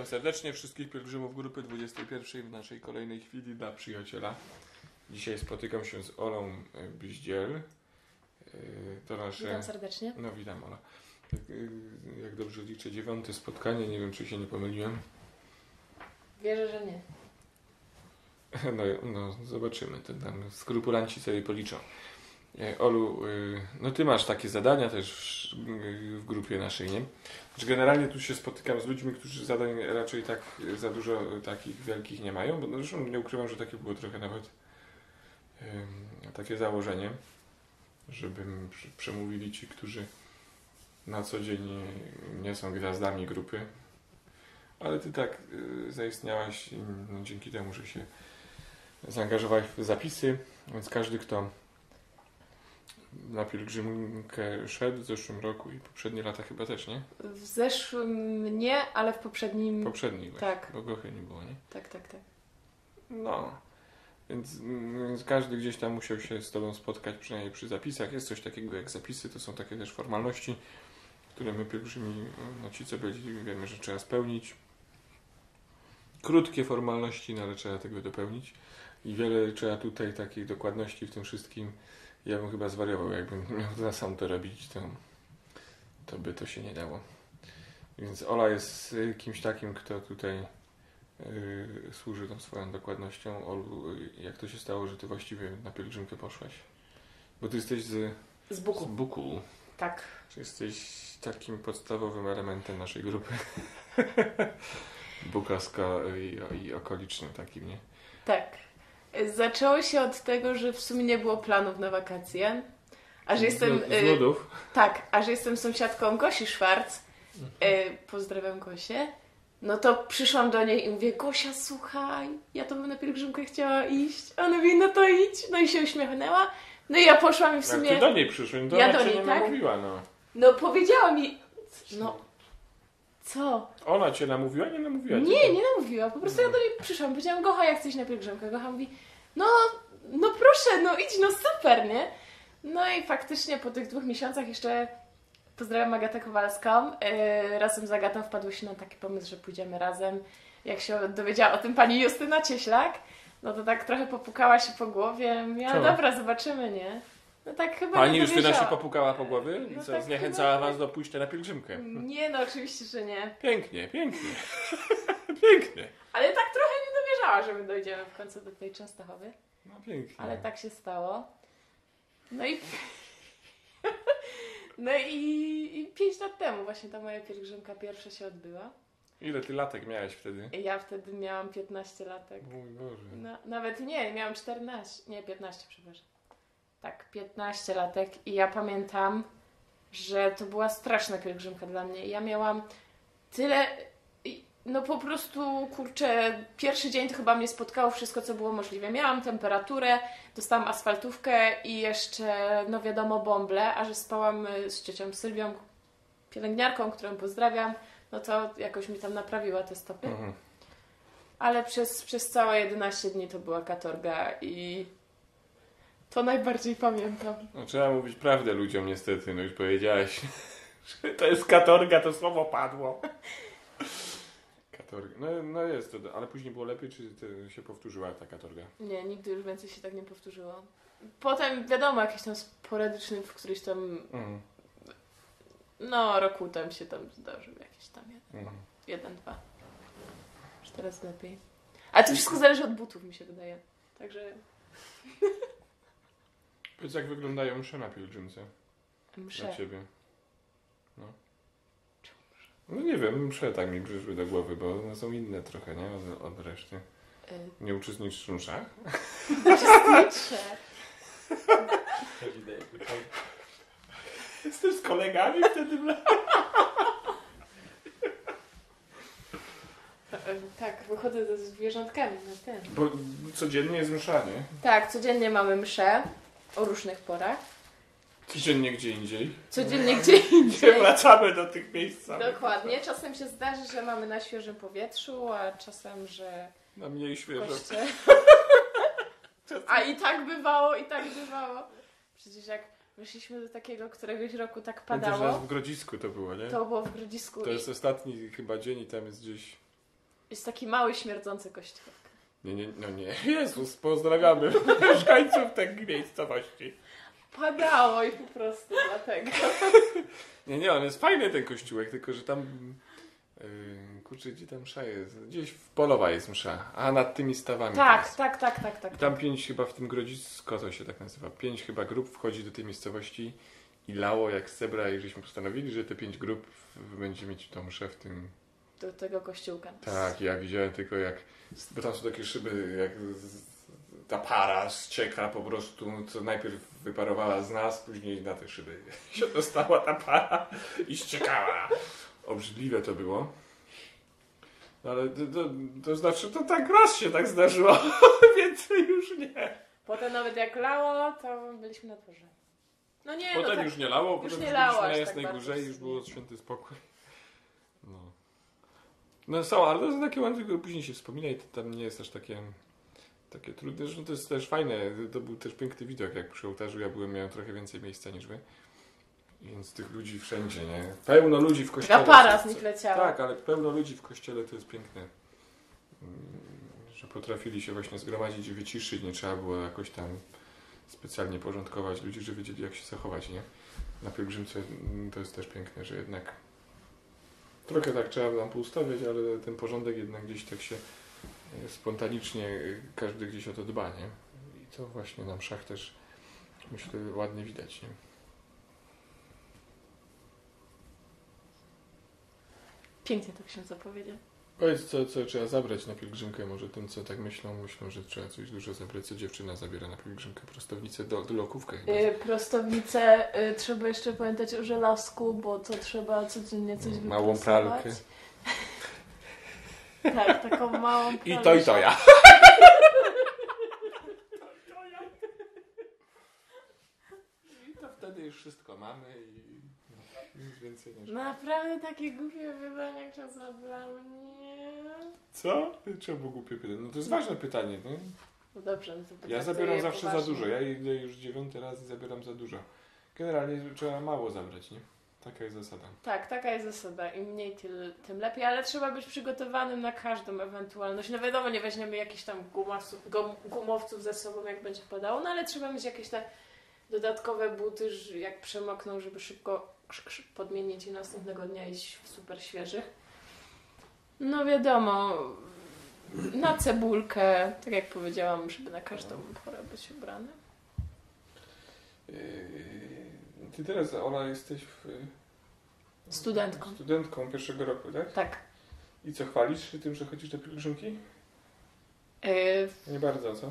Witam serdecznie wszystkich pielgrzymów grupy 21 w naszej kolejnej chwili dla przyjaciela. Dzisiaj spotykam się z Olą e, Byździel. E, To nasze... Witam serdecznie. No witam Ola. Tak, e, Jak dobrze liczę, dziewiąte spotkanie. Nie wiem, czy się nie pomyliłem. Wierzę, że nie. No, no zobaczymy. To tam skrupulanci sobie policzą. E, Olu, e, no ty masz takie zadania też w, grupie naszej, nie? Znaczy generalnie tu się spotykam z ludźmi, którzy zadań raczej tak za dużo takich wielkich nie mają, bo no, zresztą nie ukrywam, że takie było trochę nawet takie założenie, żeby przy- przemówili ci, którzy na co dzień nie są gwiazdami grupy. Ale ty tak y, zaistniałaś no, dzięki temu, że się zaangażowałaś w zapisy, więc każdy, kto na pielgrzymkę szedł w zeszłym roku i poprzednie lata chyba też, nie? W zeszłym nie, ale w poprzednim. Poprzedni właśnie, Tak. bo Gochy nie było, nie? Tak, tak, tak. No. Więc, więc każdy gdzieś tam musiał się z Tobą spotkać, przynajmniej przy zapisach. Jest coś takiego jak zapisy, to są takie też formalności, które my pielgrzymi, no ci co byli, wiemy, że trzeba spełnić. Krótkie formalności, no ale trzeba tego dopełnić. I wiele trzeba tutaj takiej dokładności w tym wszystkim. Ja bym chyba zwariował, jakbym miał na sam to robić, to, to by to się nie dało. Więc Ola jest kimś takim, kto tutaj y, służy tą swoją dokładnością. Olu, y, jak to się stało, że ty właściwie na pielgrzymkę poszłaś? Bo ty jesteś z, Z z Buku. Buku. Tak. Czy jesteś takim podstawowym elementem naszej grupy? Bukasko i, i okolicznym takim, nie? Tak. Zaczęło się od tego, że w sumie nie było planów na wakacje. A że jestem. Z, z y, nudów. tak, a że jestem sąsiadką Gosi Szwarc. Y, pozdrawiam Gosię. No to przyszłam do niej i mówię, Gosia, słuchaj, ja to bym na pielgrzymkę chciała iść. A ona mówi, no to idź. No i się uśmiechnęła. No i ja poszłam i w sumie. ty do niej przyszłeś, no to Ja do niej, nie tak? namówiła, no. No powiedziała mi. No. Co? Ona cię namówiła, nie namówiła cię? Nie, nie namówiła. Po prostu ja do niej przyszłam. Powiedziałam, Gocha, jak chcesz na pielgrzymkę? Gocha mówi, no, no proszę, no idź, no super, nie? No i faktycznie po tych dwóch miesiącach jeszcze pozdrawiam Agatę Kowalską. Yy, razem z Agatą wpadłyśmy na taki pomysł, że pójdziemy razem. Jak się dowiedziała o tym pani Justyna Cieślak, no to tak trochę popukała się po głowie. Ja, dobra, zobaczymy, nie? No tak chyba Pani się dowierzała. popukała po głowie No co, tak zniechęcała chyba- was do pójścia na pielgrzymkę. Nie, no oczywiście, że nie. Pięknie, pięknie. pięknie. Ale tak trochę nie dowierzała, że my dojdziemy w końcu do tej Częstochowy. No pięknie. Ale tak się stało. No i. No i, i pięć lat temu właśnie ta moja pielgrzymka pierwsza się odbyła. Ile ty latek miałeś wtedy? Ja wtedy miałam 15 latek. Mój Boże. No, nawet nie, miałam 14, nie 15, przepraszam. Tak, 15 latek i ja pamiętam, że to była straszna pielgrzymka dla mnie. Ja miałam tyle, no po prostu, kurczę, pierwszy dzień to chyba mnie spotkało wszystko, co było możliwe. Miałam temperaturę, dostałam asfaltówkę i jeszcze, no wiadomo, bąble, a że spałam y, z ciocią Sylwią, pielęgniarką, którą pozdrawiam, no to jakoś mi tam naprawiła te stopy. Mhm. Ale przez, przez całe 11 dni to była katorga i to najbardziej pamiętam. No, trzeba mówić prawdę ludziom niestety, no już powiedziałaś. że to jest katorga, to słowo padło. Katorga. No, no jest to, ale później było lepiej, czy się powtórzyła ta katorga? Nie, nigdy już więcej się tak nie powtórzyło. Potem wiadomo, jakieś tam sporadyczny, w któryś tam, Mhm. no roku tam się tam zdarzył jakiś tam jeden, Mhm. jeden dwa. Już teraz lepiej. Ale to wszystko zależy od butów, mi się wydaje. Także Powiedz jak wyglądają msze na pielgrzymce dla mszę. ciebie. No. No nie wiem, msze tak mi przyszły do głowy, bo one są inne trochę, nie? Od, od reszty. Y, Nie uczestniczysz w mszach? Uczestniczę. Jestem z kolegami wtedy. Y, Tak, wychodzę ze zwierzątkami na ten. Bo codziennie jest msza, nie? Tak, codziennie mamy mszę o różnych porach. Codziennie gdzie indziej. Codziennie gdzie indziej. wracamy do tych miejsc samych. Dokładnie. Czasem się zdarzy, że mamy na świeżym powietrzu, a czasem, że Na mniej świeżo. koście. A i tak bywało, i tak bywało. Przecież jak wyszliśmy do takiego któregoś roku tak Pamiętasz, że padało, w Grodzisku to było, nie? to było w Grodzisku. To i- jest ostatni chyba dzień i tam jest gdzieś Jest taki mały, śmierdzący kościółek. Nie, nie, no nie. Jezus, pozdrawiamy mieszkańców tej miejscowości. Padało i po prostu dlatego. Nie, nie, on jest fajny ten kościółek, tylko że tam... Yy, kurczę, gdzie tam msza jest? Gdzieś w Polowa jest msza, a nad tymi stawami Tak, tak, tak, tak, tak. I tam pięć chyba w tym Grodzisko to się tak nazywa. Pięć chyba grup wchodzi do tej miejscowości i lało jak zebra i żeśmy postanowili, że te pięć grup będzie mieć tą mszę w tym Do tego kościółka. Tak, ja widziałem tylko jak, bo tam są takie szyby, jak ta para ścieka po prostu, co najpierw wyparowała z nas, później na te szyby się dostała ta para i ściekała. Obrzydliwe to było. No ale to, to, to znaczy, to tak raz się tak zdarzyło, więcej już nie. Potem nawet jak lało, to byliśmy na dworze. No nie, Potem no tak. już nie lało, już potem nie już lało aż na tak Jasnej bardzo Górze i już było święty spokój. No. Są, ale to są takie ładne, tylko później się wspomina i to tam nie jest aż takie, takie trudne. Zresztą to jest też fajne, to był też piękny widok, jak przy ołtarzu ja byłem, miałem trochę więcej miejsca niż wy. Więc tych ludzi wszędzie, nie? Pełno ludzi w kościele. Taka para z nich leciała. Tak, ale pełno ludzi w kościele to jest piękne. Mm, Że potrafili się właśnie zgromadzić i wyciszyć, nie trzeba było jakoś tam specjalnie porządkować ludzi, że wiedzieli jak się zachować, nie? Na pielgrzymce mm, to jest też piękne, że jednak trochę tak trzeba tam poustawiać, ale ten porządek jednak gdzieś tak się e, spontanicznie e, każdy gdzieś o to dba, nie? I to właśnie na mszach też myślę ładnie widać, nie? Pięknie to ksiądz opowiedział. Powiedz, co, co trzeba zabrać na pielgrzymkę. Może tym, co tak myślą, myślą, że trzeba coś dużo zabrać. Co dziewczyna zabiera na pielgrzymkę? Prostownicę do, do lokówkę chyba. Y, prostownicę y, trzeba jeszcze pamiętać o żelazku, bo to trzeba codziennie coś Małą wyprasować. pralkę. Tak, taką małą I pralkę. to, i to ja. I to wtedy już wszystko mamy i nic więcej nie trzeba. Naprawdę takie głupie pytania jak czas dla mnie. Co? Czemu głupie pytanie? No to jest ważne pytanie. No. No dobrze, no to Ja zabieram zawsze za poważnie. dużo. Ja idę już dziewiąty raz i zabieram za dużo. Generalnie trzeba mało zabrać, nie? Taka jest zasada. Tak, taka jest zasada. Im mniej, tym, tym lepiej, ale trzeba być przygotowanym na każdą ewentualność. No wiadomo, nie weźmiemy jakichś tam gumowców, gum, gumowców ze sobą, jak będzie padało, no ale trzeba mieć jakieś te dodatkowe buty, jak przemokną, żeby szybko krz, podmienić i następnego dnia iść w super świeżych. No wiadomo, na cebulkę, tak jak powiedziałam, żeby na każdą porę być ubrany. Yy, Ty teraz, Ola, jesteś w, Studentką. studentką pierwszego roku, tak? Tak. I co, chwalisz się tym, że chodzisz na pielgrzymki? Yy, Nie bardzo, co?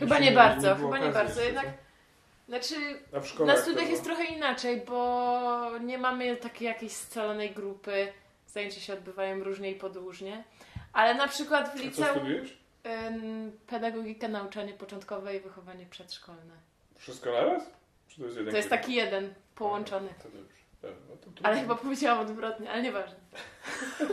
Chyba Jeszcze nie bardzo, chyba nie bardzo, jednak- znaczy Na to studiach jest trochę inaczej, bo nie mamy takiej jakiejś scalonej grupy. Zajęcia się odbywają różnie i podróżnie. Ale na przykład w A co liceum studiujesz? ym, nauczanie początkowe i wychowanie przedszkolne. Wszystko naraz? Czy to jest jeden To jest taki jeden połączony. To dobrze. No to trudno. Ale chyba powiedziałam odwrotnie, ale nieważne. Yy,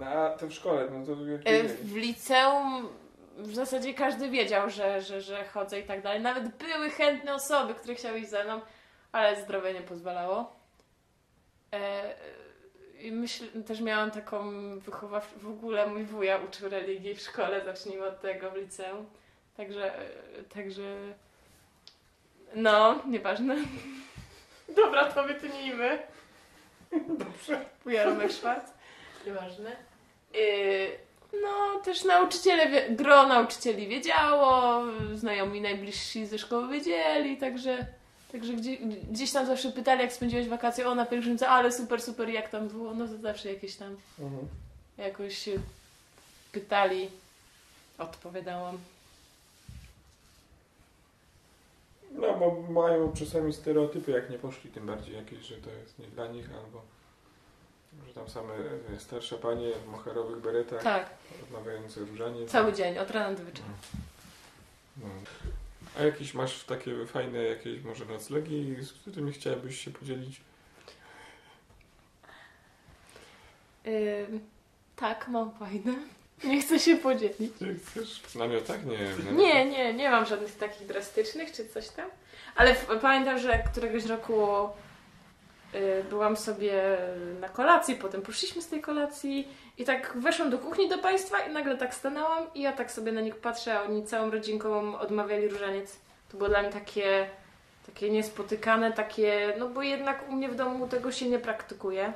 No a to w szkole, no to Y, W liceum w zasadzie każdy wiedział, że, że, że chodzę i tak dalej. Nawet były chętne osoby, które chciały iść ze mną, ale zdrowie nie pozwalało. E, I myślę, też miałam taką wychowawczą, w ogóle mój wuja uczył religii w szkole, zacznijmy od tego w liceum. Także, także, no, nieważne. Dobra, to wytnijmy. Dobrze. Wuja Romek Szwarc. Nieważne. Yy, no, też nauczyciele, gro nauczycieli wiedziało, znajomi najbliżsi ze szkoły wiedzieli, także, także gdzie, gdzieś tam zawsze pytali, jak spędziłeś wakacje, o na pielgrzymce, ale super, super, jak tam było, no to zawsze jakieś tam Mhm. jakoś się pytali, odpowiadałam. No, bo mają czasami stereotypy, jak nie poszli, tym bardziej jakieś, że to jest nie dla nich, albo że tam same e, starsze panie w moherowych beretach, Tak, rozmawiające różanie. cały dzień, od rana do wieczora. No. A jakieś masz takie fajne jakieś może noclegi, z którymi chciałabyś się podzielić? Yy, tak, mam fajne. Nie chcę się podzielić. Czy chcesz? W namiotach? Nie. W namiotach. Nie, nie, nie mam żadnych takich drastycznych czy coś tam. Ale pamiętam, że któregoś roku byłam sobie na kolacji, potem poszliśmy z tej kolacji i tak weszłam do kuchni do państwa i nagle tak stanęłam i ja tak sobie na nich patrzę, a oni całą rodzinką odmawiali różaniec. To było dla mnie takie, takie niespotykane, takie, no bo jednak u mnie w domu tego się nie praktykuje.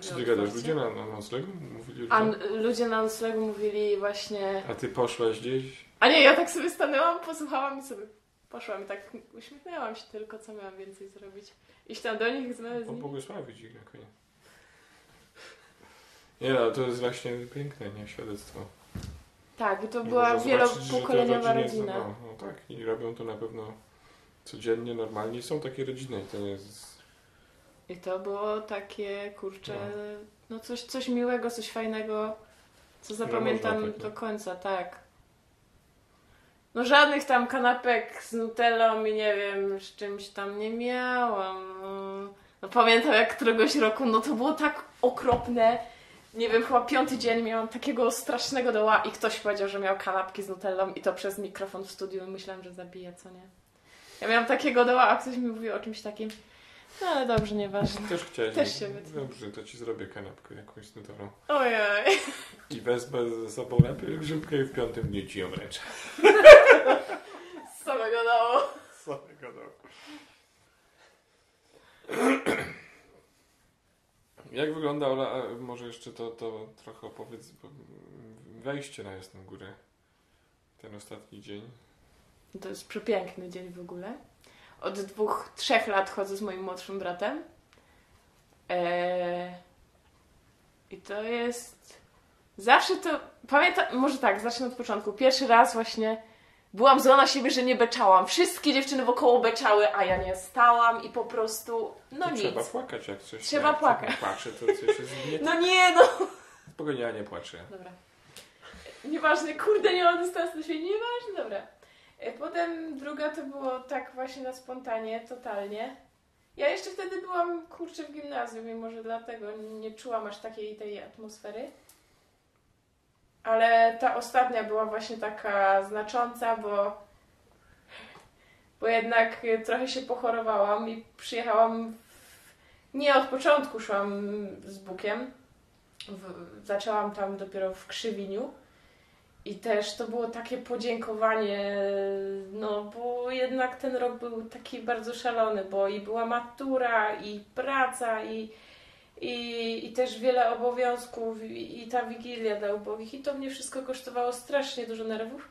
Czy ty gadasz? Ludzie na, na noclegu mówili, A n- ludzie na noclegu mówili właśnie... A ty poszłaś gdzieś? A nie, ja tak sobie stanęłam, posłuchałam i sobie poszłam i tak uśmiechnęłam się tylko, co miałam więcej zrobić. Iść tam do nich, znaleźć nimi. Pobłogosławić ich na koniec. Nie no, to jest właśnie piękne, nie? Świadectwo. Tak, i to była wielopokoleniowa rodzina. No, no tak, i robią to na pewno codziennie, normalnie. Są takie rodziny i to nie jest... I to było takie, kurczę, no coś, coś miłego, coś fajnego, co zapamiętam do no. końca, tak. No żadnych tam kanapek z nutellą i nie wiem, z czymś tam nie miałam. No, no pamiętam jak któregoś roku, no to było tak okropne. Nie wiem, chyba piąty dzień miałam takiego strasznego doła i ktoś powiedział, że miał kanapki z nutellą i to przez mikrofon w studiu i myślałam, że zabije, co nie? Ja miałam takiego doła, a ktoś mi mówił o czymś takim. No ale dobrze, nieważne. Też chciałeś... Też się wytnę. Dobrze, to ci zrobię kanapkę jakąś nutorą. Ojej. I wezmę ze sobą na pielgrzymkę i w piątym dniu ci ją wręczę. Z samego dołu. Samego domu. Jak wygląda, Ola, może jeszcze to, to trochę opowiedz, bo wejście na Jasną Górę, ten ostatni dzień. To jest przepiękny dzień w ogóle. Od dwóch, trzech lat chodzę z moim młodszym bratem. Eee... I to jest. Zawsze to. Pamiętam, może tak, zacznę od początku. Pierwszy raz właśnie byłam zła na siebie, że nie beczałam. Wszystkie dziewczyny wokoło beczały, a ja nie stałam i po prostu. No To nic. Trzeba płakać jak coś. Trzeba jak płakać. Jak płaczę, to coś jest nie No nie, no. Spokojnie, ja nie płaczę. Dobra. Nieważne, kurde, nie mam dystansu do siebie, nieważne, dobra. E, Potem druga to było tak właśnie na spontanie, totalnie. Ja jeszcze wtedy byłam, kurczę, w gimnazjum i może dlatego nie czułam aż takiej tej atmosfery. Ale ta ostatnia była właśnie taka znacząca, bo, bo jednak trochę się pochorowałam i przyjechałam. W, nie od początku szłam z Bukiem. W, zaczęłam tam dopiero w Krzywiniu. I też to było takie podziękowanie, no bo jednak ten rok był taki bardzo szalony, bo i była matura, i praca, i, i, i też wiele obowiązków, i, i ta wigilia dla ubogich. I to mnie wszystko kosztowało strasznie dużo nerwów.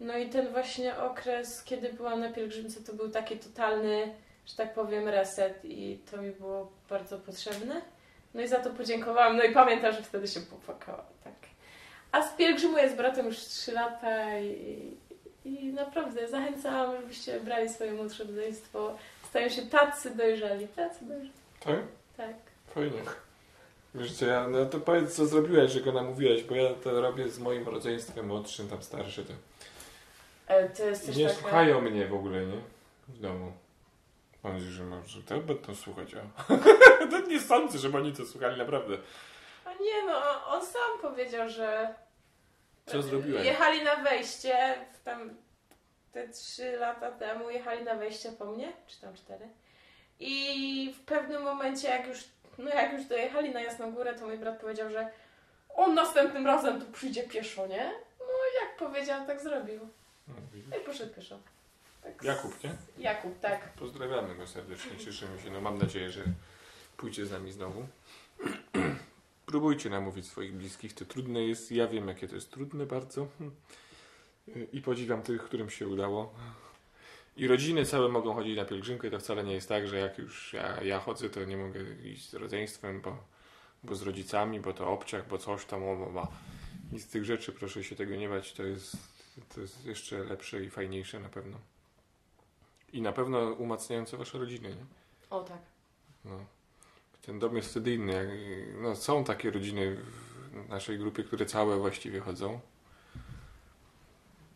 No i ten właśnie okres, kiedy byłam na pielgrzymce, to był taki totalny, że tak powiem, reset i to mi było bardzo potrzebne. No i za to podziękowałam. No i pamiętam, że wtedy się popłakałam, tak. A spielgrzymuję z bratem już 3 lata i, i naprawdę zachęcam, żebyście brali swoje młodsze rodzeństwo. Stają się tacy dojrzali, tacy dojrzali. Tak? Tak. Fajnie. Wiesz co, ja, no to powiedz co zrobiłeś, że go namówiłeś, bo ja to robię z moim rodzeństwem młodszym, tam starszy, to E, nie taka... słuchają mnie w ogóle, nie? W domu. Mam nadzieję, że może to będą słuchać, a... to nie sądzę, żeby oni to słuchali, naprawdę. A nie no, on sam powiedział, że... Co zrobiłeś? Jechali na wejście, w tam te 3 lata temu jechali na wejście po mnie, czy tam 4. I w pewnym momencie, jak już, no jak już dojechali na Jasną Górę, to mój brat powiedział, że on następnym razem tu przyjdzie pieszo, nie? No jak powiedział, tak zrobił. No, widzisz. I poszedł pieszo. Tak. Jakub, nie? Jakub, tak. Pozdrawiamy go serdecznie, cieszymy się. No mam nadzieję, że pójdzie z nami znowu. Próbujcie namówić swoich bliskich, to trudne jest. Ja wiem, jakie to jest trudne bardzo. I podziwiam tych, którym się udało. I rodziny całe mogą chodzić na pielgrzymkę. To wcale nie jest tak, że jak już ja, ja chodzę, to nie mogę iść z rodzeństwem, bo, bo z rodzicami, bo to obciach, bo coś tam, o, ma. I z tych rzeczy proszę się tego nie bać. To jest, to jest jeszcze lepsze i fajniejsze na pewno. I na pewno umacniające wasze rodziny, nie? O tak. No. Ten dom jest wtedy inny. Jak, no, są takie rodziny w naszej grupie, które całe właściwie chodzą.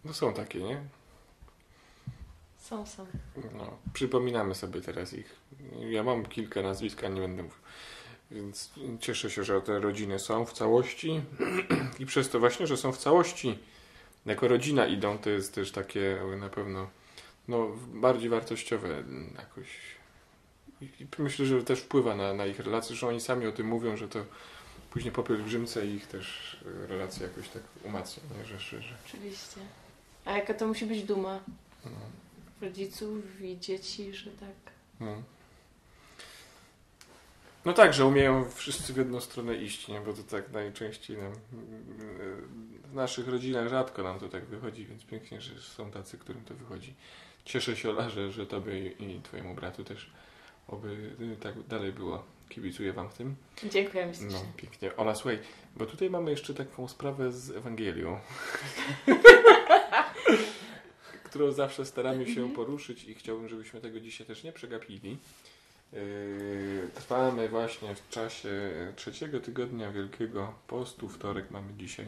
No są takie, nie? Są, są. No, przypominamy sobie teraz ich. Ja mam kilka nazwisk, a nie będę mówił. Więc cieszę się, że te rodziny są w całości i przez to właśnie, że są w całości jako rodzina idą, to jest też takie na pewno no, bardziej wartościowe jakoś I myślę, że też wpływa na, na ich relacje, że oni sami o tym mówią, że to później po pielgrzymce ich też relacje jakoś tak umacnia, nie? Że, że, że, Oczywiście. A jaka to musi być duma no, rodziców i dzieci, że tak. no. no tak, że umieją wszyscy w jedną stronę iść, nie? Bo to tak najczęściej nam, w naszych rodzinach rzadko nam to tak wychodzi, więc pięknie, że są tacy, którym to wychodzi. Cieszę się, Ola, że, że tobie i twojemu bratu też oby y, tak dalej było. Kibicuję wam w tym. Dziękuję mi No, pięknie. Ola, słuchaj, bo tutaj mamy jeszcze taką sprawę z Ewangelią, którą zawsze staramy się Mhm. poruszyć i chciałbym, żebyśmy tego dzisiaj też nie przegapili. Yy, Trwamy właśnie w czasie trzeciego tygodnia Wielkiego Postu, wtorek mamy dzisiaj.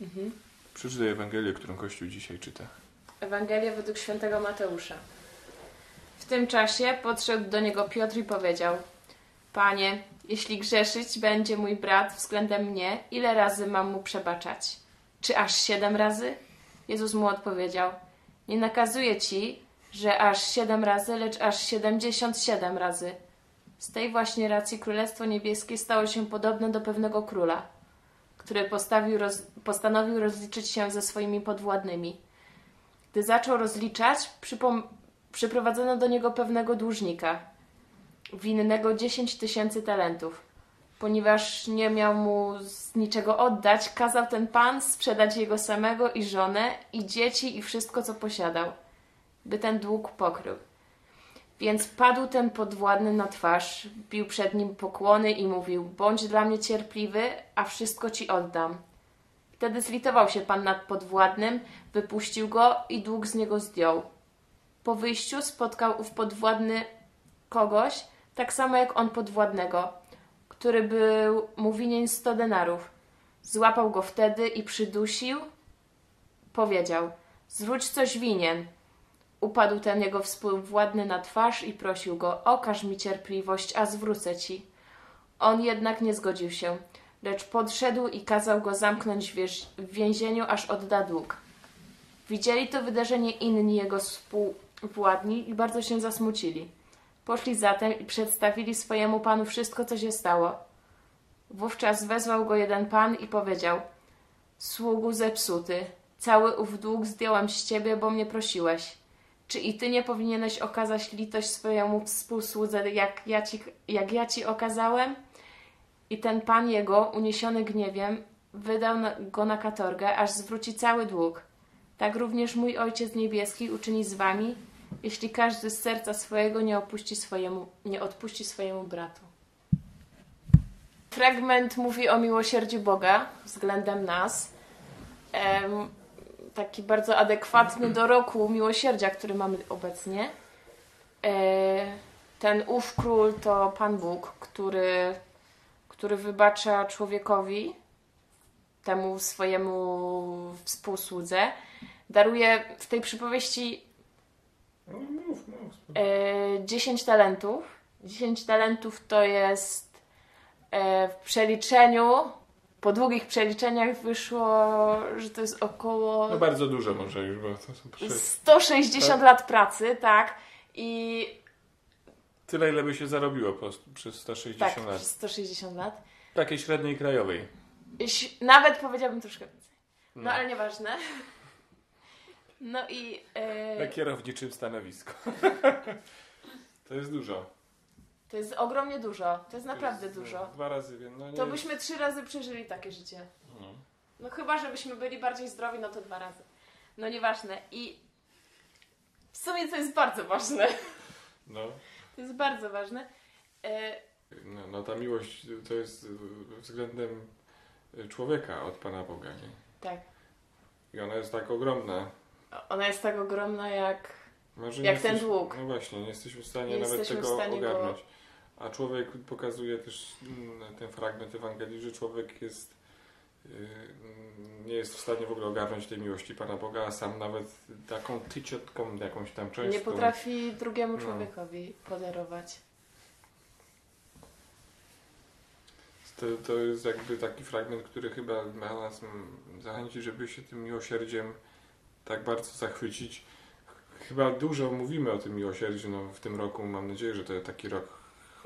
Mhm. Przeczytaj Ewangelię, którą Kościół dzisiaj czyta. Ewangelia według świętego Mateusza. W tym czasie podszedł do niego Piotr i powiedział: Panie, jeśli grzeszyć będzie mój brat względem mnie, ile razy mam mu przebaczać? Czy aż siedem razy? Jezus mu odpowiedział: Nie nakazuję ci, że aż siedem razy, lecz aż siedemdziesiąt siedem razy. Z tej właśnie racji Królestwo Niebieskie stało się podobne do pewnego króla, który roz, postanowił rozliczyć się ze swoimi podwładnymi. Gdy zaczął rozliczać, przypom- przyprowadzono do niego pewnego dłużnika, winnego 10 tysięcy talentów. Ponieważ nie miał mu z niczego oddać, kazał ten pan sprzedać jego samego i żonę, i dzieci, i wszystko, co posiadał, by ten dług pokrył. Więc padł ten podwładny na twarz, bił przed nim pokłony i mówił: Bądź dla mnie cierpliwy, a wszystko ci oddam. Wtedy zlitował się pan nad podwładnym, wypuścił go i dług z niego zdjął. Po wyjściu spotkał ów podwładny kogoś, tak samo jak on podwładnego, który był mu winien sto denarów. Złapał go wtedy i przydusił. Powiedział: Zwróć coś winien. Upadł ten jego współwładny na twarz i prosił go: Okaż mi cierpliwość, a zwrócę ci. On jednak nie zgodził się, lecz podszedł i kazał go zamknąć w więzieniu, aż odda dług. Widzieli to wydarzenie inni jego współwładni i bardzo się zasmucili. Poszli zatem i przedstawili swojemu panu wszystko, co się stało. Wówczas wezwał go jeden pan i powiedział: Sługu zepsuty, cały ów dług zdjąłem z ciebie, bo mnie prosiłeś. Czy i ty nie powinieneś okazać litość swojemu współsłudze, jak ja ci, jak ja ci okazałem? I ten pan jego, uniesiony gniewem, wydał go na katorgę, aż zwróci cały dług. Tak również mój Ojciec Niebieski uczyni z wami, jeśli każdy z serca swojego nie, opuści swojemu, nie odpuści swojemu bratu. Fragment mówi o miłosierdziu Boga względem nas. Em, taki bardzo adekwatny do roku miłosierdzia, który mamy obecnie. E, ten ów król to Pan Bóg, który, który wybacza człowiekowi, temu swojemu współsłudze. Daruje w tej przypowieści No, mów, mów. e, 10 talentów. 10 talentów to jest e, w przeliczeniu, po długich przeliczeniach wyszło, że to jest około No bardzo dużo może już, bo to są przy... 160 Tak. lat pracy, tak. I tyle, ile by się zarobiło po przez 160 tak, lat. przez 160 lat. Takiej średniej krajowej. Nawet powiedziałabym troszkę więcej. No, No. ale nieważne. No i e, Na kierowniczym stanowisku. to jest dużo. to jest ogromnie dużo. To jest naprawdę To jest, dużo. no, Dwa razy więcej. No, To jest- byśmy trzy razy przeżyli takie życie. No. No chyba, żebyśmy byli bardziej zdrowi, no to dwa razy. No nieważne. I w sumie to jest bardzo ważne. No. To jest bardzo ważne. E, No, no ta miłość to jest względem człowieka od Pana Boga, nie? tak. I ona jest tak ogromna. Ona jest tak ogromna jak Może Jak nie ten jesteś- dług. No właśnie, nie jesteśmy w stanie Nie nawet tego stanie go- ogarnąć. A człowiek pokazuje też mm, ten fragment Ewangelii, że człowiek jest y, nie jest w stanie w ogóle ogarnąć tej miłości Pana Boga, a sam nawet taką tyciotką, jakąś tam część. nie potrafi drugiemu No. człowiekowi podarować. To, to jest jakby taki fragment, który chyba ma nas mm, zachęcić, żeby się tym miłosierdziem tak bardzo zachwycić. Ch- chyba dużo mówimy o tym miłosierdziu no, w tym roku. Mam nadzieję, że to taki rok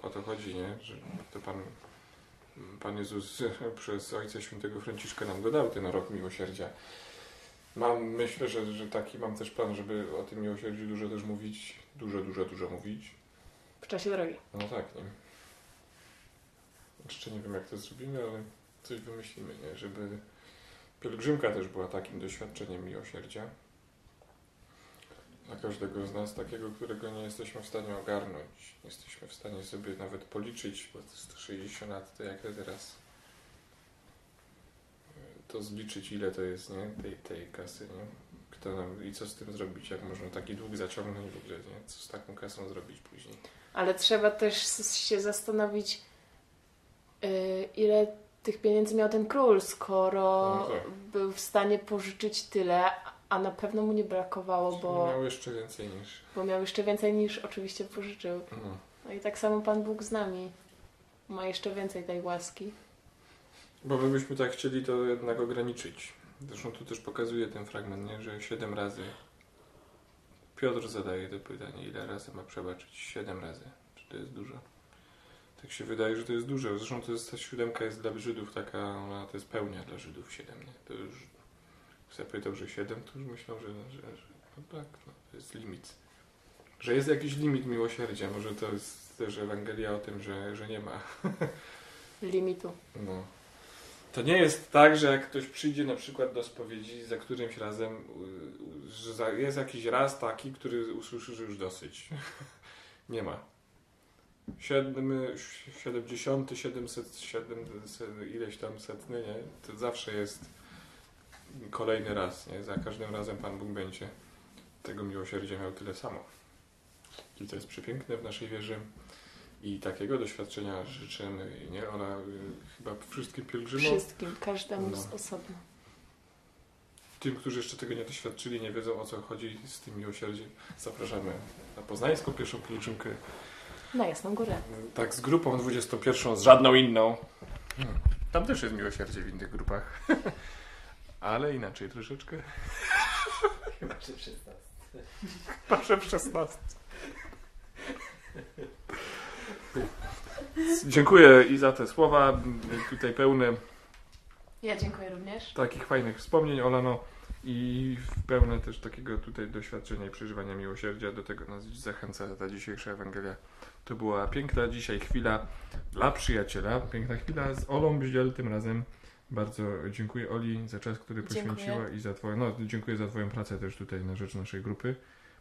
o to chodzi, nie? Że to Pan, Pan Jezus przez Ojca Świętego Franciszka nam go dał, ten rok miłosierdzia. Mam, myślę, że, że taki mam też plan, żeby o tym miłosierdziu dużo też mówić. Dużo, dużo, dużo mówić. W czasie drogi. No tak, nie? Jeszcze nie wiem, jak to zrobimy, ale coś wymyślimy, nie? Żeby pielgrzymka też była takim doświadczeniem miłosierdzia. Dla każdego z nas, takiego, którego nie jesteśmy w stanie ogarnąć. Nie jesteśmy w stanie sobie nawet policzyć, bo to jest 60 lat, to jak teraz to zliczyć, ile to jest, nie? Tej, tej kasy, nie? Kto nam, I co z tym zrobić, jak można taki dług zaciągnąć w ogóle, nie? Co z taką kasą zrobić później? Ale trzeba też się zastanowić, yy, ile tych pieniędzy miał ten król, skoro No tak. był w stanie pożyczyć tyle, a na pewno mu nie brakowało, bo Miał jeszcze więcej niż... bo miał jeszcze więcej niż oczywiście pożyczył. No. No i tak samo Pan Bóg z nami. Ma jeszcze więcej tej łaski. Bo my byśmy tak chcieli to jednak ograniczyć. Zresztą tu też pokazuje ten fragment, nie? że siedem razy Piotr zadaje to pytanie, ile razy ma przebaczyć? Siedem razy. Czy to jest dużo? Tak się wydaje, że to jest dużo. Zresztą to jest, ta siódemka jest dla Żydów taka, ona to jest pełnia dla Żydów siedem. Nie? To już zapytał, że siedem, to już myślał, że, że, że no tak, no, to jest limit. Że jest jakiś limit miłosierdzia. Może to jest też Ewangelia o tym, że, że nie ma. Limitu. No. To nie jest tak, że jak ktoś przyjdzie na przykład do spowiedzi za którymś razem, że jest jakiś raz taki, który usłyszy, że już dosyć. nie ma. Siedmy, 70, 700, 700, ileś tam setny, nie? To zawsze jest kolejny raz, nie? Za każdym razem Pan Bóg będzie tego miłosierdzia miał tyle samo. I to jest przepiękne w naszej wierze. I takiego doświadczenia życzymy, nie? Ona y, chyba wszystkim pielgrzymom, Wszystkim, każdemu No. z osobna. tym, którzy jeszcze tego nie doświadczyli, nie wiedzą o co chodzi z tym miłosierdziem, zapraszamy na poznańską pierwszą pielgrzymkę. Na Jasną Górę. Tak, z grupą 21, z żadną inną. Hmm. Tam też jest miłosierdzie w innych grupach. Ale inaczej troszeczkę. Chyba, że 16. Proszę w 16. Dziękuję i za te słowa, tutaj pełne Ja dziękuję również. takich fajnych wspomnień, Olano, i pełne też takiego tutaj doświadczenia i przeżywania miłosierdzia. Do tego nas zachęca ta dzisiejsza Ewangelia. To była piękna dzisiaj chwila dla przyjaciela. Piękna chwila z Olą Bździel tym razem. Bardzo dziękuję Oli za czas, który Dziękuję. poświęciła i za twoją, no dziękuję za twoją pracę też tutaj na rzecz naszej grupy.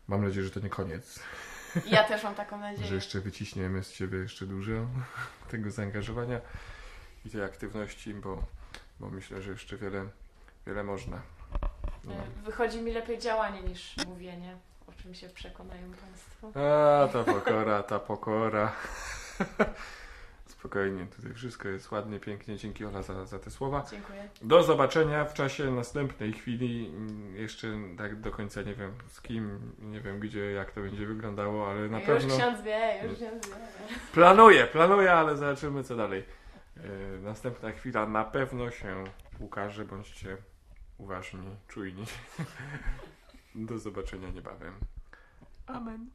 Mam nadzieję, że to nie koniec, Ja też mam taką że nadzieję. jeszcze wyciśniemy z ciebie jeszcze dużo tego zaangażowania i tej aktywności, bo, bo myślę, że jeszcze wiele, wiele można. No. Wychodzi mi lepiej działanie niż mówienie, czym się przekonają Państwo. A, ta pokora, ta pokora. Spokojnie, tutaj wszystko jest ładnie, pięknie. Dzięki Ola za, za te słowa. Dziękuję. Do zobaczenia w czasie następnej chwili. Jeszcze tak do końca nie wiem z kim, nie wiem gdzie, jak to będzie wyglądało, ale na już pewno ksiądz wie, już ksiądz wie. planuję, planuję, ale zobaczymy co dalej. E, Następna chwila na pewno się ukaże, bądźcie uważni, czujni. Do zobaczenia niebawem. Amen.